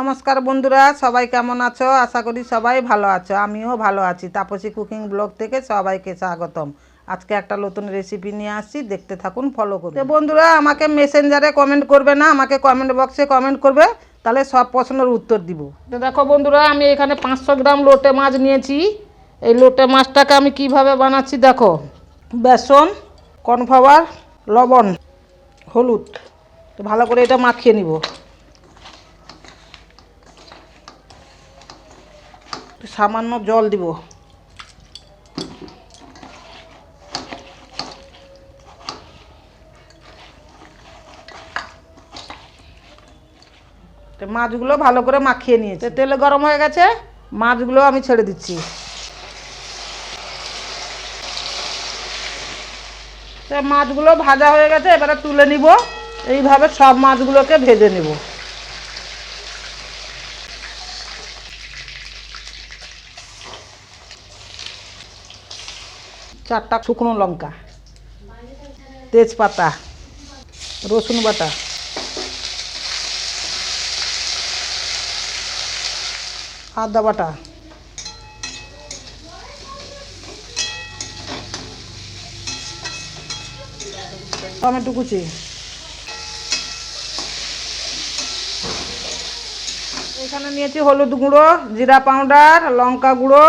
নমস্কার বন্ধুরা, সবাই কেমন আছো? আশা করি সবাই ভালো আছো। আমিও ভালো আছি। তাপসী কুকিং ব্লগ থেকে সবাইকে স্বাগতম। আজকে একটা নতুন রেসিপি নিয়ে আসছি, দেখতে থাকুন ফলো করুন। তো বন্ধুরা, আমাকে মেসেঞ্জারে কমেন্ট করবে না? আমাকে কমেন্ট বক্সে কমেন্ট করবে, তাহলে সব প্রশ্নের উত্তর দিব। তো দেখো বন্ধুরা, আমি এখানে পাঁচশো গ্রাম লোটে মাছ নিয়েছি। এই লোটে মাছটাকে আমি কীভাবে বানাচ্ছি দেখো। বেসন, কর্নফ্লাওয়ার, লবণ, হলুদ। তো ভালো করে এটা মাখিয়ে নিব। সামান্য জল দিব। মাছগুলো ভালো করে মাখিয়ে নিয়েছে। তেলে গরম হয়ে গেছে? মাছগুলো আমি ছেড়ে দিচ্ছি। মাছগুলো ভাজা হয়ে গেছে এবারে তুলে নিব। এইভাবে সব মাছগুলোকে ভেজে নেব। চারটা শুকনো লঙ্কা, তেজপাতা, রসুন বাটা, আদা বাটা, টমেটো কুচি, এখানে নিয়েছি হলুদ গুঁড়ো, জিরা পাউডার, লঙ্কা গুঁড়ো,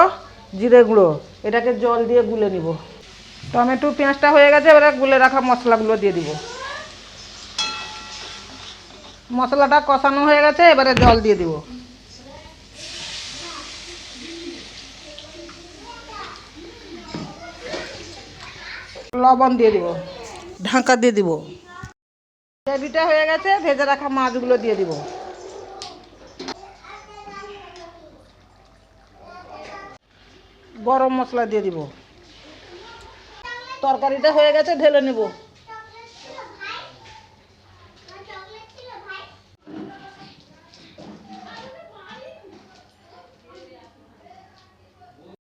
জিরে গুঁড়ো। এটাকে জল দিয়ে গুলে নিব। টমেটো পেঁয়াজটা হয়ে গেছে এবারে গুলে রাখা মশলাগুলো দিয়ে দিব। মশলাটা কষানো হয়ে গেছে এবারে জল দিয়ে দিব। লবণ দিয়ে দিব। ঢাকা দিয়ে দিব। গ্রেভিটা হয়ে গেছে ভেজে রাখা মাছগুলো দিয়ে দিব। গরম মশলা দিয়ে দিব। তরকারিটা হয়ে গেছে ঢেলে নেব।